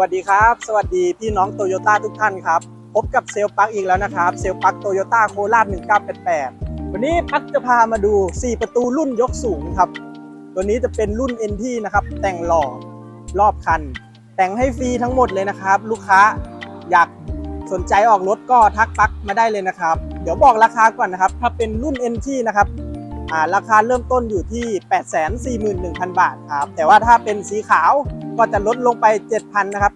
วัสดีครับ สวัสดีพี่น้องโตโยต้าทุกท่านครับ พบกับเซลล์ปักอีกแล้วนะครับ เซลล์ปักโตโยต้าโคราช1988 วันนี้ปักจะพามาดู 4 ประตูรุ่นยกสูงครับ ตัวนี้จะเป็นรุ่น NT นะครับ แต่งหล่อรอบคัน แต่งให้ฟรีทั้งหมดเลยนะครับ ลูกค้าอยากสนใจออกรถก็ทักปักมาได้เลยนะครับ เดี๋ยวบอกราคาก่อนนะครับ ถ้าเป็นรุ่น NT นะครับราคาเริ่มต้นอยู่ที่ 841,000 บาทครับ แต่ว่าถ้าเป็นสีขาว ก็จะลดลงไป 7,000นะครับ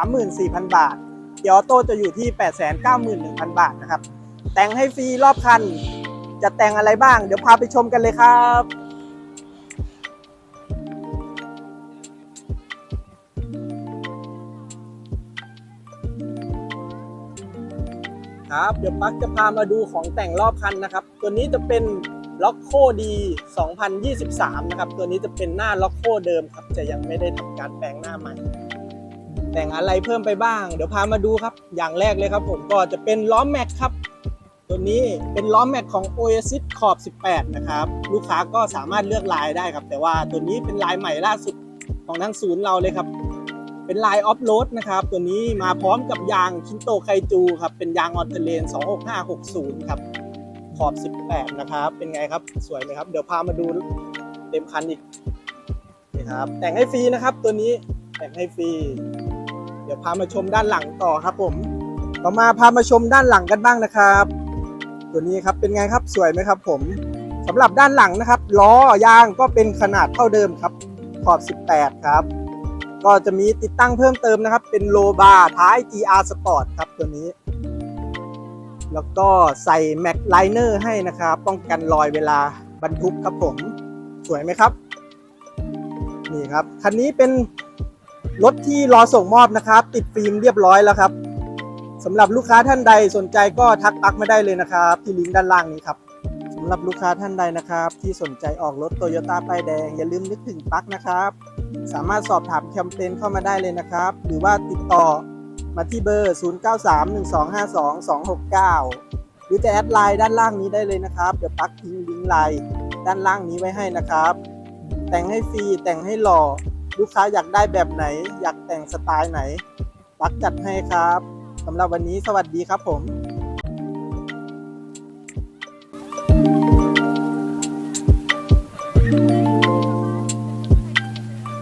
834,000 บาทเดี๋ยวออโต้จะอยู่ที่ 891,000 บาทนะครับ แต่งให้ฟรีรอบคัน จะแต่งอะไรบ้าง เดี๋ยวพาไปชมกันเลยครับครับเดี๋ยวปักจะพามาดูของแต่งรอบคันนะครับ ตัวนี้จะเป็น ล็อกโคดี 2023 นะครับ ตัวนี้จะเป็นหน้าล็อกโคเดิมครับ จะยังไม่ได้ทำการแปลงหน้าใหม่ แต่งอะไรเพิ่มไปบ้าง เดี๋ยวพามาดูครับ อย่างแรกเลยครับผมก็จะเป็นล้อแม็กครับ ตัวนี้เป็นล้อแม็กของ Oasis ขอบ 18 นะครับ ลูกค้าก็สามารถเลือกลายได้ครับ แต่ว่าตัวนี้เป็นลายใหม่ล่าสุดของทางศูนย์เราเลยครับ เป็นลายออฟโรดนะครับ ตัวนี้มาพร้อมกับยางคินโตไคจูครับ เป็นยางออนเทเลน 26560 ครับ ขอบ 18 นะครับ เป็นไงครับ สวยไหมครับ เดี๋ยวพามาดูเต็มคันอีกนี่ครับ แต่งให้ฟรีนะครับ ตัวนี้แต่งให้ฟรี เดี๋ยวพามาชมด้านหลังต่อครับ ผม ต่อมาพามาชมด้านหลังกันบ้างนะครับ ตัวนี้ครับ เป็นไงครับ สวยไหมครับ ผมสำหรับด้านหลังนะครับ ล้อยางก็เป็นขนาดเท่าเดิมครับ ขอบ 18 ครับ ก็จะมีติดตั้งเพิ่มเติมนะครับ เป็นโลบาร์ท้าย GR Sport ครับตัวนี้ แล้วก็ใส่แม็กไลเนอร์ให้นะครับ ป้องกันรอยเวลาบรรทุกครับผม สวยไหมครับ นี่ครับ คันนี้เป็นรถที่รอส่งมอบนะครับ ติดฟิล์มเรียบร้อยแล้วครับสำหรับลูกค้าท่านใดสนใจก็ทักปักมาได้เลยนะครับ ที่ลิงก์ด้านล่างนี้ครับสำหรับลูกค้าท่านใดนะครับ ที่สนใจออกรถโตโยต้าป้ายแดง อย่าลืมนึกถึงปักนะครับ สามารถสอบถามแคมเปญเข้ามาได้เลยนะครับ หรือว่าติดต่อ มาที่เบอร์ 0931252269 หรือจะแอดไลน์ด้านล่างนี้ได้เลยนะครับ เดี๋ยวปักทิ้งลิงก์ไลน์ด้านล่างนี้ไว้ให้นะครับ แต่งให้ฟรีแต่งให้หล่อ ลูกค้าอยากได้แบบไหน อยากแต่งสไตล์ไหน ปักจัดให้ครับสำหรับวันนี้สวัสดีครับผม